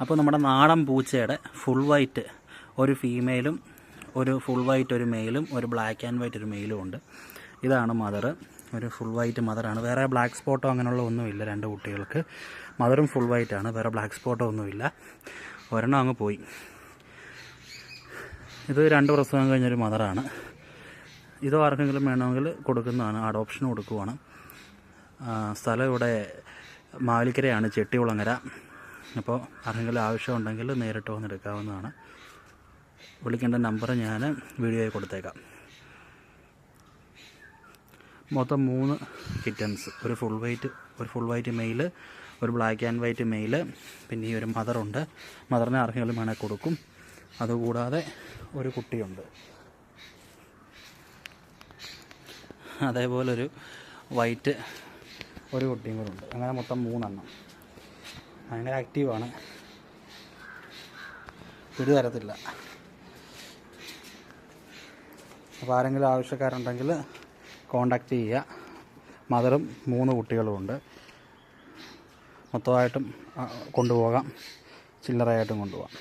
അപ്പോൾ നമ്മുടെ നാടൻ പൂച്ചയുടെ ഫുൾ വൈറ്റ് ഒരു ഫീമെയിലും ഒരു ഫുൾ വൈറ്റ് ഒരു മെയിലും ഒരു ബ്ലാക്ക് ആൻഡ് വൈറ്റ് ഒരു മെയിലും ഉണ്ട്. ഇതാണ് മദർ ഒരു ഫുൾ വൈറ്റ് മദറാണ് വേറെ ബ്ലാക്ക് സ്പോട്ടോ അങ്ങനെയുള്ള ഒന്നുമില്ല രണ്ട് കുട്ടികൾക്ക്. മദറും ഫുൾ വൈറ്റ് ആണ്. വേറെ ബ്ലാക്ക് സ്പോട്ടോ ഒന്നുമില്ല. ഒരെണ്ണം അങ്ങ് പോയി. ഇത് രണ്ട് പ്രസവം കഴിഞ്ഞൊരു മദറാണ് ഇത് ആർക്കെങ്കിലും വേണമെങ്കിൽ കൊടുക്കുന്നതാണ്. അഡോപ്ഷൻ കൊടുക്കുവാണ്. സ്ഥലം ഇവിടെ മാലിക്കരയാണ് ചെട്ടികുളങ്ങര. അപ്പോൾ ആർക്കെങ്കിലും ആവശ്യമുണ്ടെങ്കിൽ നേരിട്ട് വന്നെടുക്കാവുന്നതാണ്. വിളിക്കേണ്ട നമ്പർ ഞാൻ വീഡിയോയിൽ കൊടുത്തേക്കാം. മൊത്തം മൂന്ന് കിറ്റൻസ്. ഒരു ഫുൾ വൈറ്റ് ഒരു ഫുൾ വൈറ്റ് മെയിൽ ഒരു ബ്ലാക്ക് ആൻഡ് വൈറ്റ് മെയിൽ പിന്നെ ഈ ഒരു മദറുണ്ട് മദറിനെ ആർക്കെങ്കിലും വേണമെങ്കിൽ കൊടുക്കും. അതുകൂടാതെ ഒരു കുട്ടിയുണ്ട്. അതേപോലൊരു വൈറ്റ് ഒരു കുട്ടിയും കൂടെ ഉണ്ട്. അങ്ങനെ മൊത്തം മൂന്നെണ്ണം. ഭയങ്കര ആക്റ്റീവാണ് പിടി തരത്തില്ല. അപ്പോൾ ആരെങ്കിലും ആവശ്യക്കാരുണ്ടെങ്കിൽ കോണ്ടാക്റ്റ് ചെയ്യുക. മദറും മൂന്ന് കുട്ടികളുമുണ്ട് മൊത്തമായിട്ടും കൊണ്ടുപോകാം. ചില്ലറയായിട്ടും കൊണ്ടുപോകാം.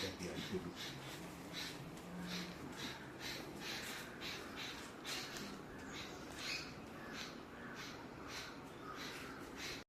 Entendido.